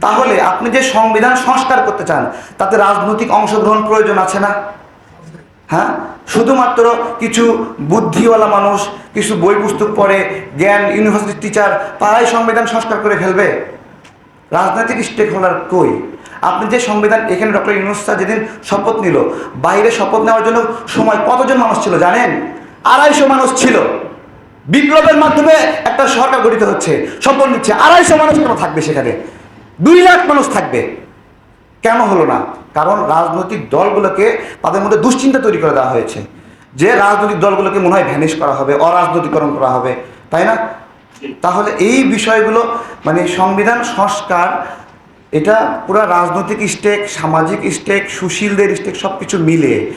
তাহলে আপনি যে সংবিধান সংস্কার করতে চান, তাতে রাজনৈতিক অংশগ্রহণ প্রয়োজন আছে না? হ্যাঁ? শুধুমাত্র কিছু বুদ্ধিওয়ালা মানুষ, কিছু বই পুস্তক পড়ে, জ্ঞান ইউনিভার্সিটির টিচার, তারাই সংবিধান সংস্কার করে ফেলবে? রাজনৈতিক স্টেক হোল্ডার কই? আপনি যে সংবিধান, এখানে ডক্টর ইউনুস যেদিন শপথ নিল, বাইরে শপথ নেওয়ার জন্য সময় কতজন মানুষ ছিল জানেন? আড়াইশো মানুষ ছিল। বিপ্লবের মাধ্যমে একটা সরকার গঠিত হচ্ছে, শপথ নিচ্ছে, আড়াইশো মানুষ কেন থাকবে সেখানে? দুই লাখ মানুষ থাকবে। কেন হলো না? কারণ রাজনৈতিক দলগুলোকে তাদের মধ্যে দুশ্চিন্তা তৈরি করে দেওয়া হয়েছে। যে রাজনৈতিক দলগুলোকে মনে হয় ভ্যানিশ করা হবে অরাজনৈতিকরণ করা হবে, তাই না? তাহলে এই বিষয়গুলো মানে সংবিধান, সংস্কার, এটা পুরো রাজনৈতিক স্টেক সামাজিক স্টেক সুশীলদের স্টেক সব কিছু মিলে।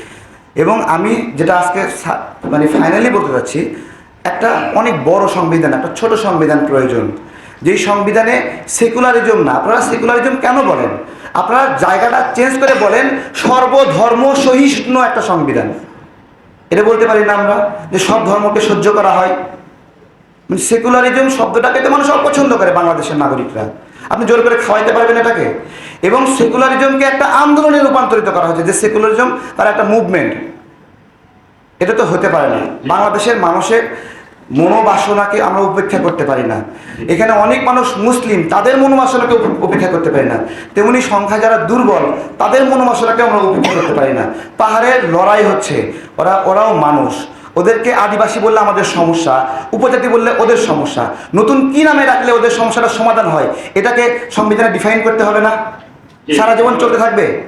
এবং আমি যেটা আজকে মানে ফাইনালি বলতে চাচ্ছি একটা অনেক বড় সংবিধান, একটা ছোট সংবিধান প্রয়োজন। যেই সংবিধানে সেকুলারিজম না, আপনারা সেকুলারিজম কেন বলেন? আপনারা জায়গাটা চেঞ্জ করে বলেন, সর্বধর্ম সহিষ্ণু একটা সংবিধান। এটা বলতে পারি না আমরা, যে সব ধর্মকে সহ্য করা হয়। মানে সেকুলারিজম শব্দটাকে তো মানুষ অপছন্দ করে বাংলাদেশের নাগরিকরা। আপনি জোর করে খাওয়াইতে পারবেন এটাকে। এবং সেকুলারিজমকে একটা আন্দোলনে রূপান্তরিত করা হয়েছে, যে সেকুলারিজম তার একটা মুভমেন্ট এটা তো হতে পারে না। বাংলাদেশের মানুষের মনোবাসনাকে আমরা উপেক্ষা করতে পারি না। এখানে অনেক মানুষ মুসলিম তাদের মনোবাসনাকে উপেক্ষা করতে পারি না। তেমনি সংখ্যা যারা দুর্বল তাদের মনোবাসনাকে আমরা উপেক্ষা করতে পারি না। পাহাড়ের লড়াই হচ্ছে ওরা ওরাও মানুষ। ওদেরকে আদিবাসী বললে আমাদের সমস্যা উপজাতি বললে ওদের সমস্যা। নতুন কি নামে রাখলে ওদের সমস্যাটা সমাধান হয় এটাকে সংবিধানে ডিফাইন করতে হবে না? সারা জীবন চলতে থাকবে?